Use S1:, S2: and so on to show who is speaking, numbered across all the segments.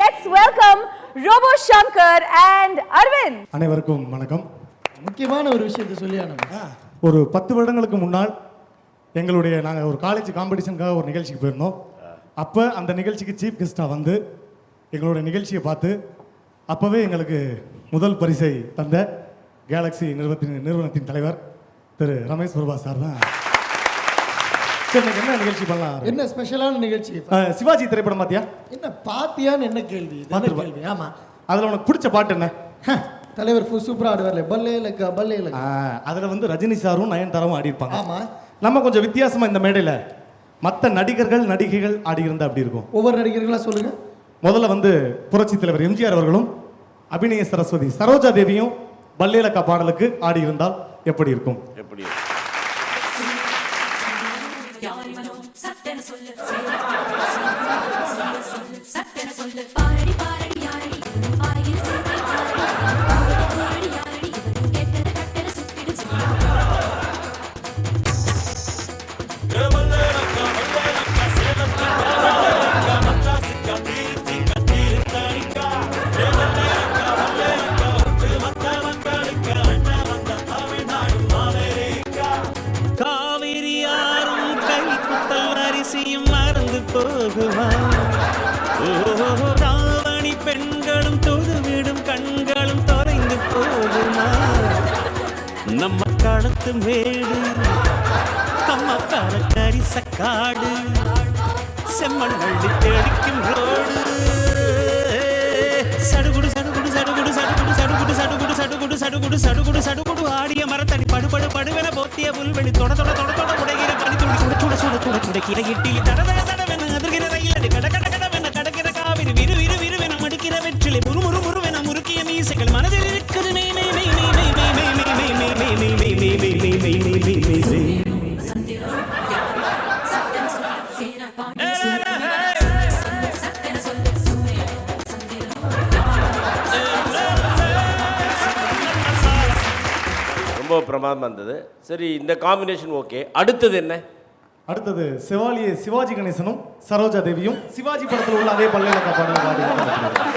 S1: Let's welcome Robo Shankar and Arvind.
S2: அனைவருக்கும் வணக்கம்.
S3: முக்கியமான ஒரு விஷயத்தை சொல்லி நம்ம?
S2: ஒரு பத்து வருடங்களுக்கு முன்னால் எங்களுடைய நாங்கள் ஒரு காலேஜ் காம்படிஷனுக்காக ஒரு நிகழ்ச்சிக்கு போயிருந்தோம். அப்போ அந்த நிகழ்ச்சிக்கு சீஃப் கெஸ்ட்டாக வந்து எங்களுடைய நிகழ்ச்சியை பார்த்து அப்போவே எங்களுக்கு முதல் பரிசை தந்த கேலக்ஸி நிறுவனத்தின் நிறுவனத்தின் தலைவர் திரு ரமேஷ் பிரபா சார் தான் என்ன நிகழ்ச்சி பண்ணலாம்?
S3: என்ன ஸ்பெஷலான நிகழ்ச்சி?
S2: சிவாஜி திரைப்படம் பார்த்தியா
S3: என்ன பாத்தியான்னு என்ன கேள்வி? என்ன. கேள்வி? ஆமா.
S2: அதில் உனக்கு பிடிச்ச பாட்டு என்ன?
S3: ஹ, தலைவர் சூப்பரா ஆடுவார்ல. பல்லே லக்கா பல்லே லக்கா.
S2: அதில் வந்து ரஜினி சாரும் நயன்தாராவும் ஆடியிருப்பாங்க
S3: ஆமா.
S2: நம்ம கொஞ்சம் வித்தியாசமா இந்த மேடையில் மற்ற நடிகர்கள் நடிகைகள் ஆடியிருந்தா அப்படி இருக்கும்?
S3: ஒவ்வொரு நடிகர்களா சொல்லுங்க.
S2: முதல்ல வந்து புரட்சி தலைவர் எம்ஜிஆர் அவர்களும் அபிநய சரஸ்வதி சரோஜா தேவியும் பல்லேலக்கா பாடலுக்கு ஆடியிருந்தால் எப்படி இருக்கும்?
S4: எப்படி
S5: கை அரிசியும் மறந்து போகுமா ஓ ராவணி பெண்களும் தொழுவிடும் கண்களும் தொலைந்து போகுமா நம்ம களத்து மேடு நம்ம கரக்கரி காடு செம்மண் அள்ளி தெளிக்கும் ரோடு. சடுகுடு சடுகுடு சடுகுடு சடுகுடு ஆடிய மரத்தடி படுபடு படுவென போத்திய புல்வெளி தொட தொட தொட தொட உடைகிற பனி துடி சுட சுட சுட சுட துடைக்கிற இட்டிலி தட தட தடவென அதிர்கிற ரயிலடி கட கட
S4: ரொம்ப பிரமாதமாக இருந்தது. சரி இந்த காம்பினேஷன் ஓகே அடுத்தது என்ன?
S2: அடுத்தது சிவாலிய சிவாஜி கணேசனும் சரோஜா தேவியும் சிவாஜி படத்தில் உள்ள அதே பல்லேலக்கா பாடல் ஆடியிருந்தால்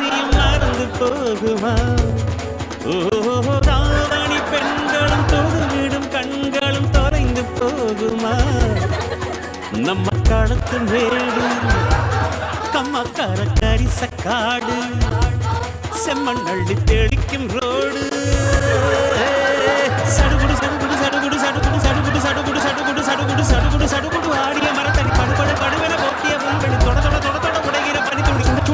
S5: குத்தல் மறந்து போகுமா ஓ ராவணி பெண்களும் தொழுவிடும் கண்களும் தொலைந்து போகுமா நம்ம காலத்து மேடு கம்மக்கார கரிச காடு செம்மண் அள்ளி தெளிக்கும் ரோடு சடுகுடு சடுகுடு சடுகுடு சடுகுடு சடுகுடு சடுகுடு சடுகுடு சடுகுடு சடுகுடு ஆடிய மரத்தடி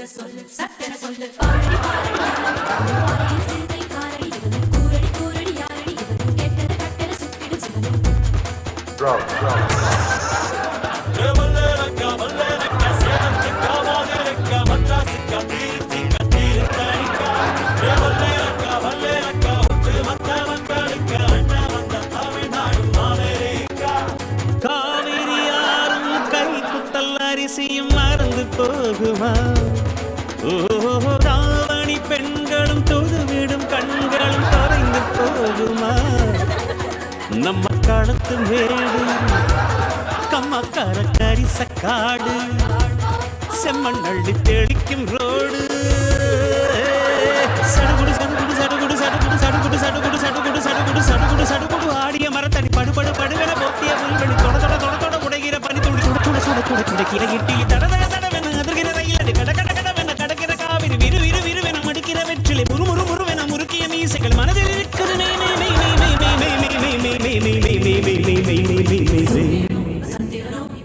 S6: சொல்லு
S7: சொல்லு சட்டன சொல்லு பாடி பாடி காரடி
S5: இவனும் மறந்து போகுமா? நம்ம களத்து மேடு கம்மக்கார கரி சக்காடு செம்மண் அள்ளி தெளிக்கும் ரோடு சடுகுடு சடுகுடு சடுகுடு சடுகுடு சடுகுடு சடுகுடு சடுகுடு சடுகுடு சடுகுடு சடுகுடு ஆடிய மரத்தடி படுபடு படுகட போத்திய புல்வெளி தொட தொட தொட தொட உடைகிற பனி துடி சுட சுட சுட துடை
S7: கிடைக்கிற இட்டி தடதை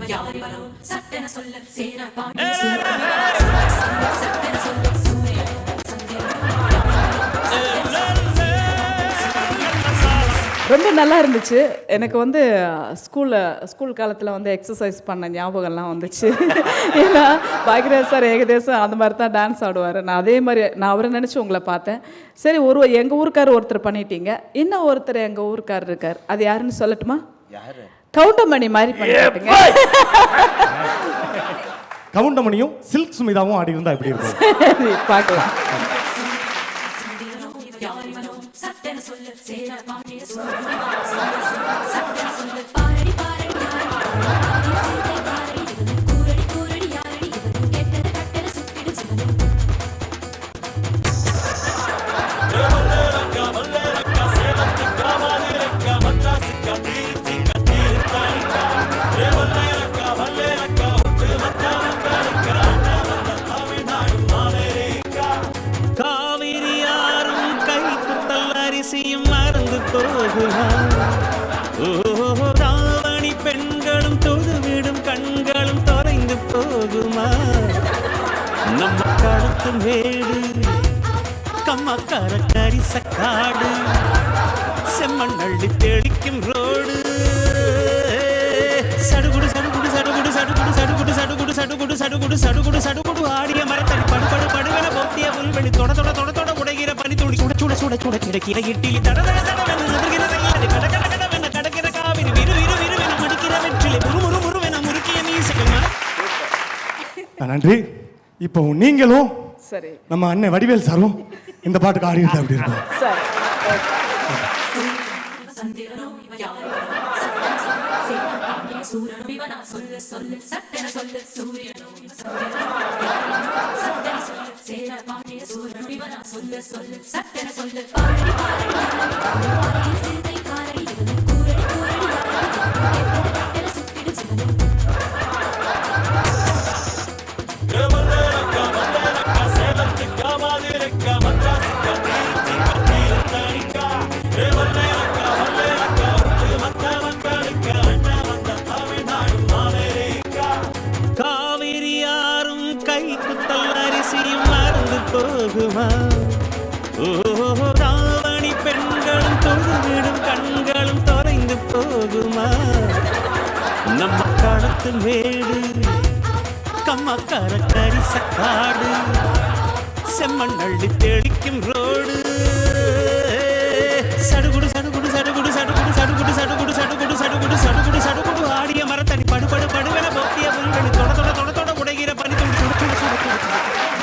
S7: சட்டென சொல்ல சட்டென சொல்ல
S8: ரொம்ப நல்லா இருந்துச்சு. எனக்கு வந்து ஸ்கூலில் ஸ்கூல் காலத்தில் வந்து எக்ஸசைஸ் பண்ண ஞாபகம்லாம் வந்துச்சு. ஏன்னா பாக்யராஜ் சார் ஏகதேசம் அந்த மாதிரி தான் டான்ஸ் ஆடுவார். நான் அதே மாதிரி நான் அவரை நினச்சி உங்களை பார்த்தேன். சரி ஒரு எங்கள் ஊருக்கார் ஒருத்தர் பண்ணிட்டீங்க. இன்னும் ஒருத்தர் எங்கள் ஊருக்கார் இருக்கார். அது யாருன்னு சொல்லட்டுமா? கவுண்டமணி மாதிரி பண்ணிட்டீங்க
S2: கவுண்டமணியும் சில்க் சுமிதாவும் ஆடி இருந்தா எப்படி இருக்கும்
S8: பார்க்கலாம்.
S5: குத்தல் மறந்து போகுமா ஓ தாவணி பெண்களும் தொழுவிடும் கண்களும் தொலைந்து போகுமா நம்ம கழுத்து மேடு கம்மக்கார கரிசக்காடு செம்மண் அள்ளி தெளிக்கும் ரோடு சடுகுடு சடுகுடு சடுகுடு சடுகுடு சடுகுடு சடுகுடு சடுகுடு சடுகுடு சடுகுடு ஆடிய மரத்தை சுட சுட சுட கிடைக்கிற இட்லி தட தட தட நகர்கிறது கட கட கடவென கடக்கிற காவிரி விரு விரு விருவென முடிக்கிற வெற்றிலை முரு முரு
S2: நன்றி. இப்போ நீங்களும்
S8: சரி.
S2: நம்ம அண்ணன் வடிவேல் சாரும் இந்த பாட்டுக்கு ஆடிட்டு அப்படி இருக்கும்.
S7: சொல்லு சொல்லு சட்டன சொல்லு சூரியனும் சேரப்பா. சொல்லு சொல்லு. சட்டன சொல்லு. பாடி பாடி பாடி சிதை காரடி இருந்து கூரடி கூரடி வாரடி கட்டன சுத்திடு சிலது
S5: காவிரி யாரும் கை குத்தல் அரிசியும் போகுமா ஓஹோ தாவணி பெண்களும் தொழுவிடும் கண்களும் தொலைந்து போகுமா நம்ம காலத்து வேடு கம்மக்கார கரிசக்காடு செம்மண் அள்ளி தெளிக்கும் ரோடு சடுகுடு சடுகுடு சடுகுடு சடுகுடு சடுகுடு சடுகுடு சடுகுடு சடுகுடு சடுகுடு சடுகுடு ஆடிய மரத்தடி படுபடு படுவென போக்கிய புல்வெளி தொட தொட தொட தொட உடைகிற பனி துண்டு சுடு சுடு சுடு